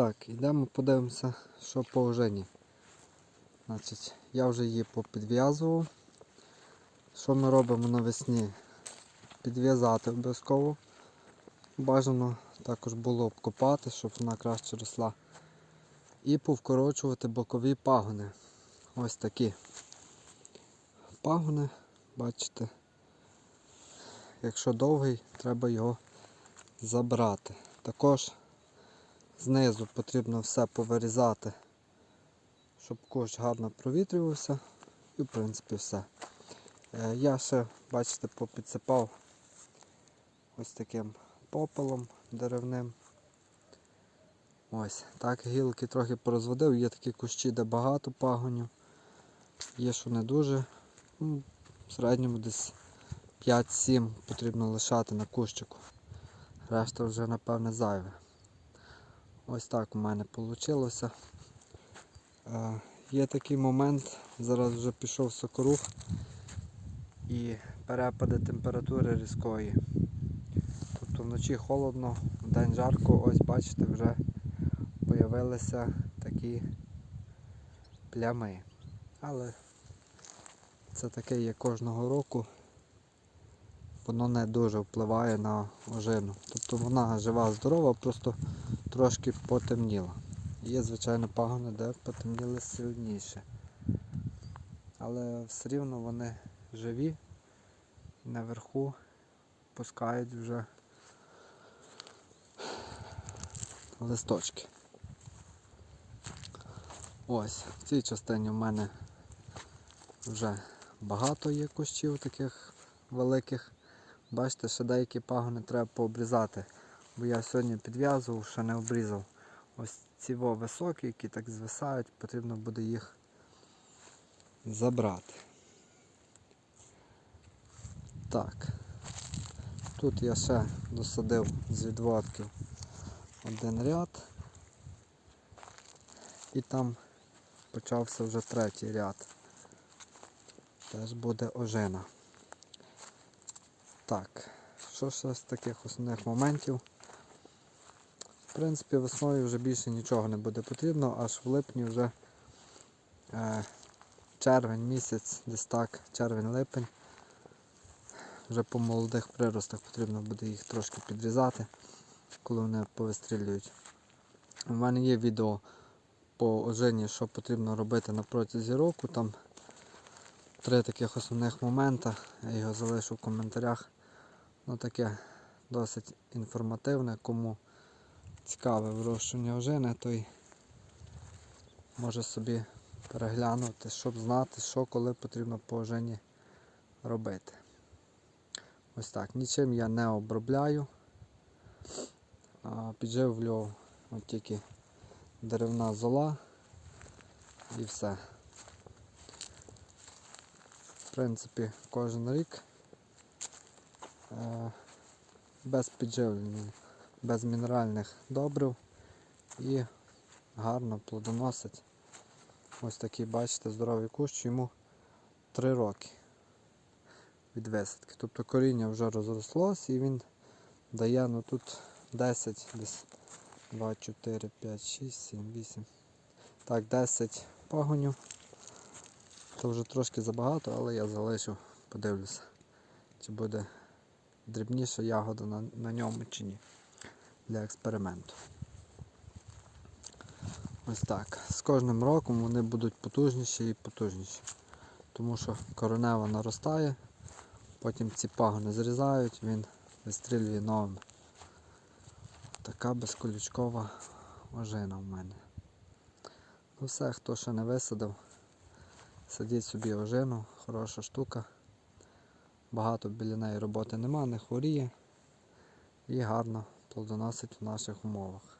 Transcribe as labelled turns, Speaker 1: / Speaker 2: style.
Speaker 1: Так, йдемо подивимося, що по ожині. Значить, я вже її попідв'язував. Що ми робимо навесні? Підв'язати обов'язково. Бажано також було обкопати, щоб вона краще росла. І повкорочувати бокові пагони. Ось такі пагони, бачите. Якщо довгий, треба його забрати. Також знизу потрібно все повирізати, щоб кущ гарно провітрювався. І в принципі все. Е, Я ще, бачите, попідсипав ось таким попелом деревним. Ось, так гілки трохи порозводив, є такі кущі, де багато пагонів, є, що не дуже. Ну, В середньому десь 5-7 потрібно лишати на кущику. Решта вже, напевне, зайве. Ось так у мене вийшло. Е, є такий момент, зараз вже пішов сокорух і перепади температури різкої. Тобто вночі холодно, вдень жарко, ось бачите, вже з'явилися такі плями. Але це таке є кожного року. Воно не дуже впливає на ожину. Тобто вона жива, здорова, просто трошки потемніла. Є, звичайно, пагони, де потемніли сильніше. Але все рівно вони живі і наверху пускають вже листочки. Ось, в цій частині в мене вже багато є кущів таких великих. Бачите, ще деякі пагони треба пообрізати, бо я сьогодні підв'язував, ще не обрізав. Ось ці високі, які так звисають, потрібно буде їх забрати. Так. Тут я ще досадив з відводків один ряд. І там почався вже третій ряд. Теж буде ожина. Так, що ще з таких основних моментів? В принципі, весною вже більше нічого не буде потрібно, аж в липні вже е, червень місяць, десь так, червень-липень. Вже по молодих приростах потрібно буде їх трошки підрізати, коли вони повистрілюють. У мене є відео по ожині, що потрібно робити на протязі року. Там три таких основних моменти. Я його залишу в коментарях. Ну таке досить інформативне. Кому цікаве вирощування ожини, той може собі переглянути, щоб знати, що коли потрібно по ожині робити. Ось так. Нічим я не обробляю. А, Підживлю от тільки деревна зола і все. В принципі, кожен рік без підживлення, без мінеральних добрив і гарно плодоносить. Ось такий, бачите, здоровий кущ, йому 3 роки від висадки. Тобто коріння вже розрослось і він дає ну тут 10, десь 2, 4, 5, 6, 7, 8. Так, 10 пагонів. Це вже трошки забагато, але я залишу, подивлюся, чи буде дрібніша ягода на, на ньому чи ні. Для експерименту. Ось так. З кожним роком вони будуть потужніші і потужніші. Тому що коронева наростає, потім ці пагони зрізають, він вистрілює новими. Така безколючкова ожина в мене. Ну все, хто ще не висадив, садіть собі ожину, хороша штука. Багато біля неї роботи нема, не хворіє і гарно плодоносить в наших умовах.